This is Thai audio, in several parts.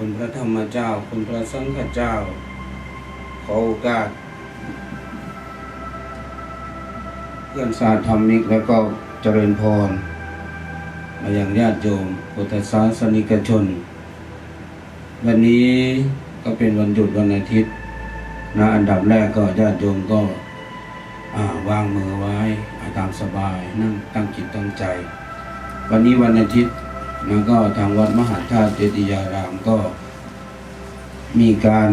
คนพระธรรมเจ้า คุณพระสังฆเจ้า ขอโอกาส เพื่อนสาธรรมิกแล้วก็เจริญพร มาอย่างญาติโยมพุทธศาสนิกชน วันนี้ก็เป็นวันหยุดวันอาทิตย์นะอันดับแรกก็ญาติโยมก็วางมือไว้ตามสบายนั่งตั้งจิตตั้งใจ วันนี้วันอาทิตย์ นะก็ทางวัดมหาธาตุเจดียารามก็ มีการ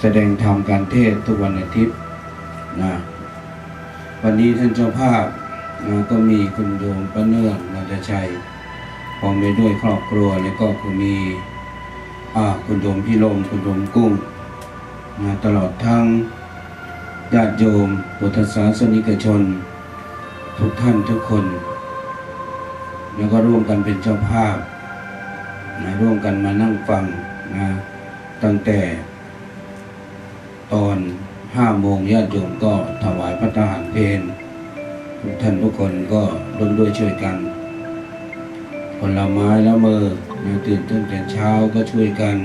แสดงธรรมการเทศทุกวันอาทิตย์นะวันนี้ท่านเจ้าภาพนะก็มีคุณโยมประเนื่องนาฏชัยพร้อมไปด้วยครอบครัวแล้วก็คุณมีอ่าคุณโยมพี่ลมคุณโยมกุ้งนะตลอดทั้งญาติโยมพุทธศาสนิกชน ทุกท่านทุกคน แล้วก็ร่วมกันเป็นเจ้าภาพนะร่วมกันมานั่งฟังนะตั้งแต่ตอนห้าโมงญาติโยมก็ถวายพระทหารเพลทุกท่านทุกคนก็ร่วมด้วยช่วยกันผลไม้และมือนะตื่นตั้งแต่เช้าก็ช่วยกัน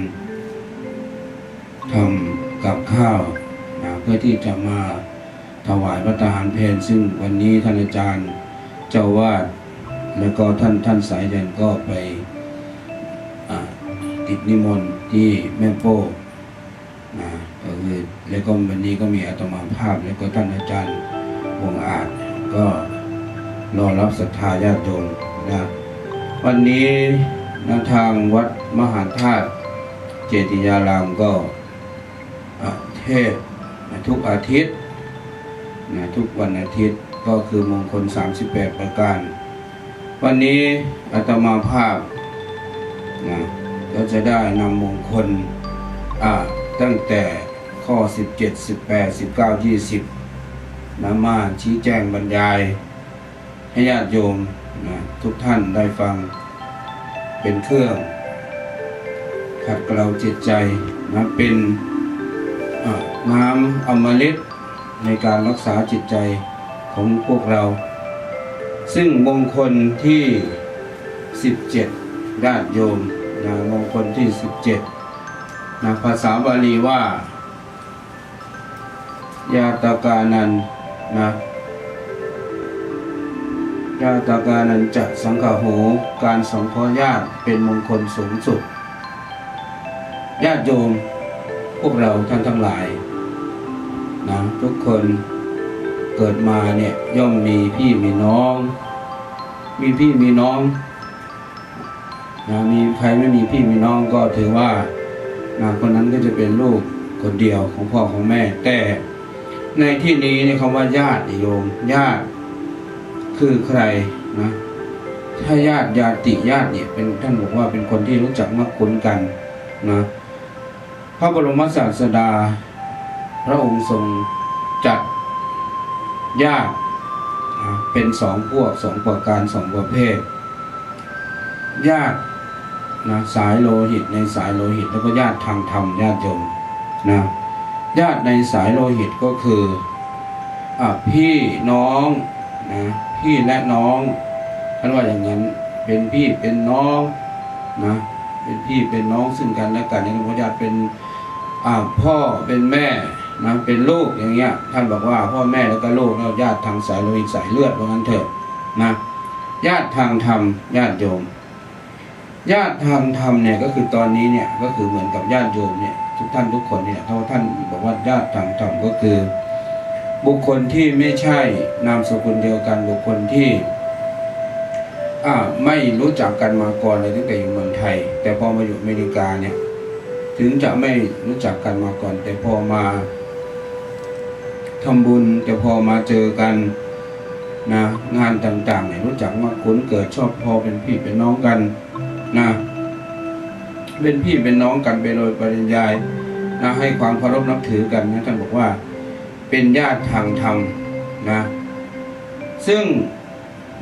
ทำกับข้าวนะเพื่อที่จะมาถวายพระทหารเพลซึ่งวันนี้ท่านอาจารย์เจ้าวาด แล้วก็ท่านท่านสายแดนก็ไปติดนิมนต์ที่แม่โป้นะก็คือแล้วก็วันนี้ก็มีอาตมาภาพ แล้วก็ท่านอาจารย์วงอาจก็รอรับศรัทธาญาติโยมนะวันนี้นะทางวัดมหาธาตุเจติยารามก็อาเทศน์ทุกอาทิตย์นะทุกวันอาทิตย์ก็คือมงคล 38 ประการ วันนี้อาตมาภาพนะก็จะได้นำมงคลอ่าตั้งแต่ข้อ 17 18 19 20นำมาชี้แจงบรรยาย ให้ญาติโยมนะทุกท่านได้ฟังเป็นเครื่อง ขัดเกลาจิตใจนะเป็นน้ำอมฤตในการรักษาจิตใจของพวกเรา ซึ่งมงคลที่ 17ญาติโยมนะมงคลที่ 17นะภาษาบาลีว่า ยาตกานันนะยาตกานันจะสังฆโหการสงเคราะห์ญาติเป็นมงคลสูงสุด ญาติโยมพวกเราท่านทั้งหลายนะทุกคน กิดมาเนี่ยย่อมมีพี่มีน้อง มีพี่มีน้องนะมีใครไม่มีพี่มีน้องก็ถือว่านะคนนั้นก็จะเป็นลูกคนเดียวของพ่อของแม่ แต่ในที่นี้ในคำว่าญาติโยมญาติคือใครนะถ้าญาติญาติญาติเนี่ยเป็นท่านบอกว่าเป็นคนที่รู้จักมักคุ้นกันนะพระบรมศาสดา พระองค์ทรง ญาติเป็นสองพวกสองประการสองประเภท ญาตินะสายโลหิตในสายโลหิตแล้วก็ญาติทางธรรมญาติโยมนะญาติในสายโลหิตก็คืออพี่น้องนะพี่และน้องท่านว่าอย่างนั้นเป็นพี่เป็นน้องนะเป็นพี่เป็นน้องซึ่งกันและกันอย่างนี้ญาติเป็นพ่อเป็นแม่ นะเป็นลูกอย่างเงี้ยท่านบอกว่าพ่อแม่แล้วก็ลูกแล้วญาติทางสายโลหิตสายเลือดว่างั้นเถอะนะญาติทางธรรมญาติโยม ญาติทางธรรมเนี่ยก็คือตอนนี้เนี่ยก็คือเหมือนกับญาติโยมเนี่ยทุกท่านทุกคนเนี่ยถ้าท่านบอกว่าญาติทางธรรมก็คือ บุคคลที่ไม่ใช่นามสกุลเดียวกันบุคคลที่อ่าไม่รู้จักกันมาก่อนเลยตั้งแต่อยู่เมืองไทย แต่พอมาอยู่อเมริกาเนี่ยถึงจะไม่รู้จักกันมาก่อน แต่พอมา ทำบุญแต่พอมาเจอกันนะงานต่างๆเนี่ยรู้จักมาคุ้นเกิดชอบพอเป็นพี่เป็นน้องกันนะเป็นพี่เป็นน้องกันไปโดยปริยายนะให้ความเคารพนับถือกันนะท่านบอกว่า เป็นญาติทางธรรมนะ ซึ่ง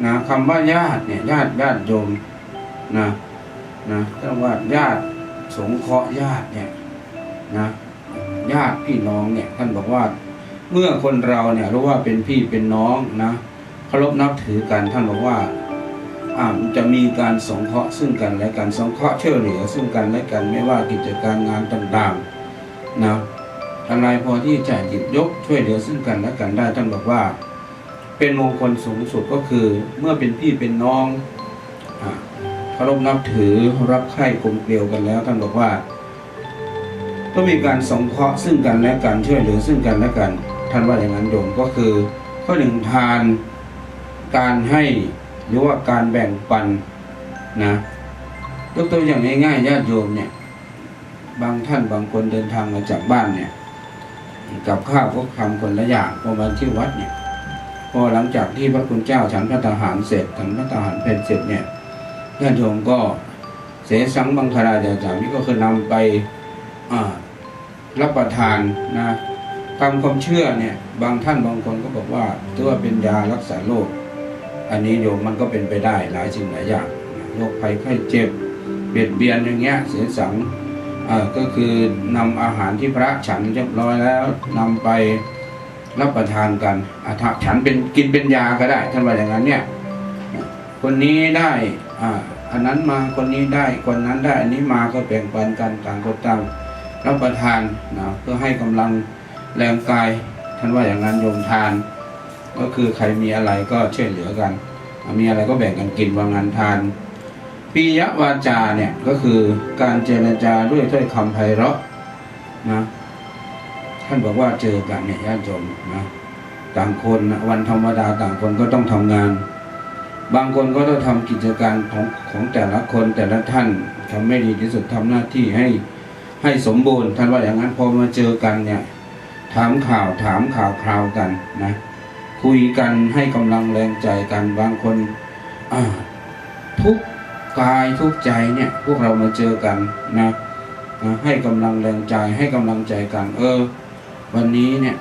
นะคำว่าญาติเนี่ยญาติญาติโยมนะนะท่านว่าญาติสงเคราะห์ญาติเนี่ยนะญาติพี่น้องเนี่ยท่านบอกว่า เมื่อคนเราเนี่ยรู้ว่าเป็นพี่เป็นน้องนะเคารพนับถือกันท่านบอกว่าจะมีการสงเคราะห์ซึ่งกันและกันสงเคราะห์ช่วยเหลือซึ่งกันและกันไม่ว่ากิจการงานต่างๆนะอะไรพอที่จะหยิบยกช่วยเหลือซึ่งกันและกันได้ท่านบอกว่า เป็นมงคลสูงสุดก็คือ เมื่อเป็นพี่เป็นน้องเคารพนับถือรักใคร่กลมเกลียวกันแล้ว ท่านบอกว่าต้องมีการสงเคราะห์ซึ่งกันและกันช่วยเหลือซึ่งกันและกัน ท่านว่าอย่างนั้นโยมก็คือ ข้อหนึ่งทานการให้หรือว่าการแบ่งปันนะยกตัวอย่างง่ายๆญาติโยมเนี่ย บางท่านบางคนเดินทางมาจากบ้านเนี่ยกับข้าวก็ทำคนละอย่างพอมาที่วัดเนี่ยพอหลังจากที่พระคุณเจ้าฉันพระทหารเสร็จฉันพระทหารเพลเสร็จเนี่ยญาติโยมก็เสสังบังคาราจาจานี่ก็คือนำไปรับประทานนะ ตามความเชื่อเนี่ยบางท่านบางคนก็บอกว่าถือว่าเป็นยารักษาโรคอันนี้โยมมันก็เป็นไปได้หลายสิ่งหลายอย่างโรคภัยไข้เจ็บเบียดเบียนอย่างเงี้ยเสียสังก็คือนำอาหารที่พระฉันเรียบร้อยแล้วนำไปรับประทานกันอาถฉันเป็นกินเป็นยาก็ได้ท่านว่าอย่างนั้นเนี่ยคนนี้ได้อ,อันนั้นมาคนนี้ได้คนนั้นได้อันนี้มาก็แบ่งปันกันต่างคนต่างรับประทานนะเพื่อให้กำลัง แรงกาย ท่านว่าอย่างนั้นโยมทาน ก็คือใครมีอะไรก็ช่วยเหลือกัน มีอะไรก็แบ่งกันกินวางงานทานปิยวาจาเนี่ยก็คือการเจรจาด้วยถ้อยคำไพเราะนะท่านบอกว่าเจอกันเนี่ยญาติโยมนะต่างคนนะวันธรรมดาต่างคนก็ต้องทำงาน บางคนก็ต้องทำกิจการของของแต่ละคนแต่ละท่านทำไม่ดีที่สุดทำหน้าที่ให้ให้สมบูรณ์ท่านว่าอย่างนั้นพอมาเจอกันเนี่ย ถามข่าวถามข่าวคราวกันนะ คุยกันให้กำลังแรงใจกันบางคนทุกกายทุกใจเนี่ยพวกเรามาเจอกันนะนะให้กำลังแรงใจให้กำลังใจกัน เออ วันนี้เนี่ย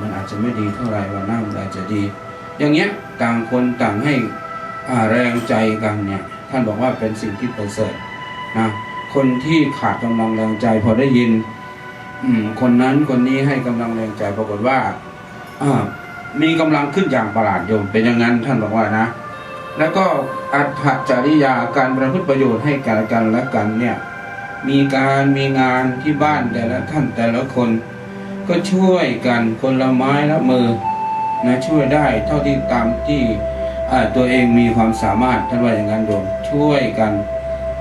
มันอาจจะไม่ดีเท่าไหร่วันหน้ามันอาจจะดี อย่างเงี้ยต่างคนต่างให้แรงใจกันเนี่ยท่านบอกว่าเป็นสิ่งที่ประเสริฐนะคนที่ขาดกำลังแรงใจพอได้ยิน อืม คนนั้นคนนี้ให้กำลังแรงใจปรากฏว่าอมีกำลังขึ้นอย่างประหลาดโยมเป็นอย่างนั้นท่านบอกว่านะ แล้วก็อัตถจริยาการประพฤติประโยชน์ให้กันและกันและกันเนี่ย มีการมีงานที่บ้านแต่ละท่านแต่ละคน ก็ช่วยกันคนละไม้ละมือนะช่วยได้เท่าที่ตามที่ตัวเองมีความสามารถท่านว่าอย่างนั้นโยมช่วยกัน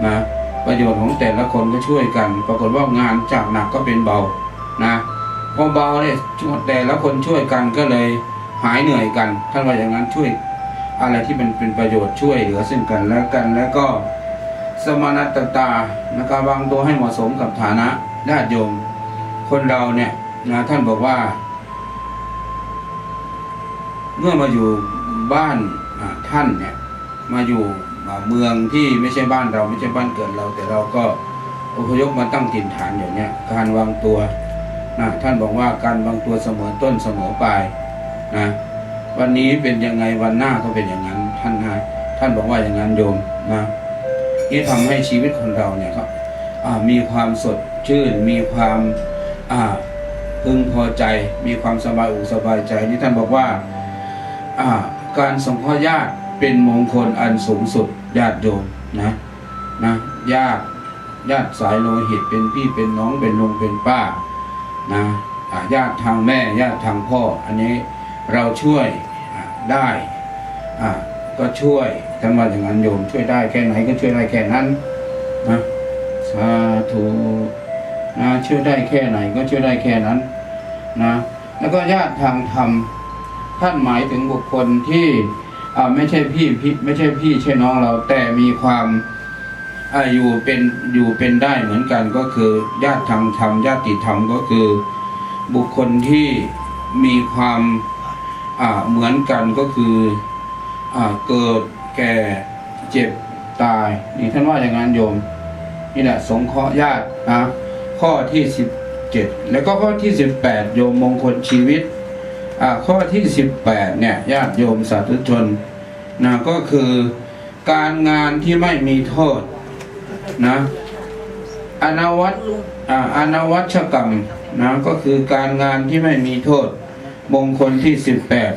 นะ ประโยชน์ของแต่ละคนก็ช่วยกัน ปรากฏว่างานจากหนักก็เป็นเบานะพอเบาเนี่ยแต่ละคนช่วยกันก็เลยหายเหนื่อยกันท่านว่าอย่างนั้นช่วยอะไรที่มันเป็นประโยชน์ช่วยเหลือซึ่งกันและกันแล้วก็สมณตตานะครับวางตัวให้เหมาะสมกับฐานะญาติโยม คนเราเนี่ยนะท่านบอกว่า เมื่อมาอยู่บ้านท่านเนี่ยมาอยู่ เมืองที่ไม่ใช่บ้านเราไม่ใช่บ้านเกิดเรา แต่เราก็อพยพมาตั้งถิ่นฐานอย่างเนี้ยการวางตัวนะท่านบอกว่าการวางตัวเสมอต้นเสมอปลายนะวันนี้เป็นยังไงวันหน้าก็เป็นอย่างนั้น ท่านนะท่านบอกว่าอย่างนั้นโยมนะที่ทำให้ชีวิตคนเราเนี่ยครับอ่ามีความสดชื่น มีความอ่าพึงพอใจ มีความสบายอกสบายใจนี่ท่านบอกว่าอ่าการสงเคราะห์ญาติ เป็นมงคลอันสูงสุดญาติโยมนะนะญาติญาติสายโลหิตเป็นพี่เป็นน้องเป็นลุงเป็นป้านะญาติทางแม่ญาติทางพ่อ อันนี้เราช่วยได้ก็ช่วยท่านว่าอย่างนั้นโยมช่วยได้แค่ไหนก็ช่วยได้แค่นั้นนะสาธุนะช่วยได้แค่ไหนก็ช่วยได้แค่นั้นนะแล้วก็ญาติทางธรรมท่านหมายถึงบุคคลที่ ไม่ใช่พี่พี่ไม่ใช่พี่ใช่น้องเรา แต่มีความอ่าอยู่เป็นอยู่เป็นได้เหมือนกันก็คือ ญาติทางธรรมญาติธรรมก็คือ บุคคลที่มีความอ่าเหมือนกันก็คืออ่าเกิดแก่เจ็บตายนี่ท่านว่าอย่างนั้นโยมนี่แหละสงเคราะห์ญาตินะข้อที่สิบเจ็ดแล้วก็ข้อที่สิบแปดโยมมงคลชีวิต ข้อที่สิบแปดเนี่ยญาติโยมสาธุชนนะก็คือการงานที่ไม่มีโทษนะอนวัตอ่าอนวัชกรรมนะก็คือการงานที่ไม่มีโทษ มงคลที่สิบแปด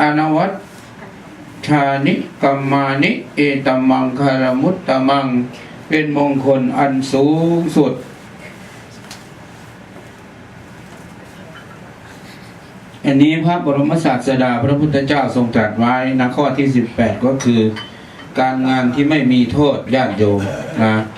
อนวัตชานิกัมมานิ เอตมังคารมุตตมัง เป็นมงคลอันสูงสุด อันนี้พระบรมศาสดาพระพุทธเจ้าทรงตรัสไว้นะข้อที่ 18 ก็คือ การงานที่ไม่มีโทษญาติโยมนะ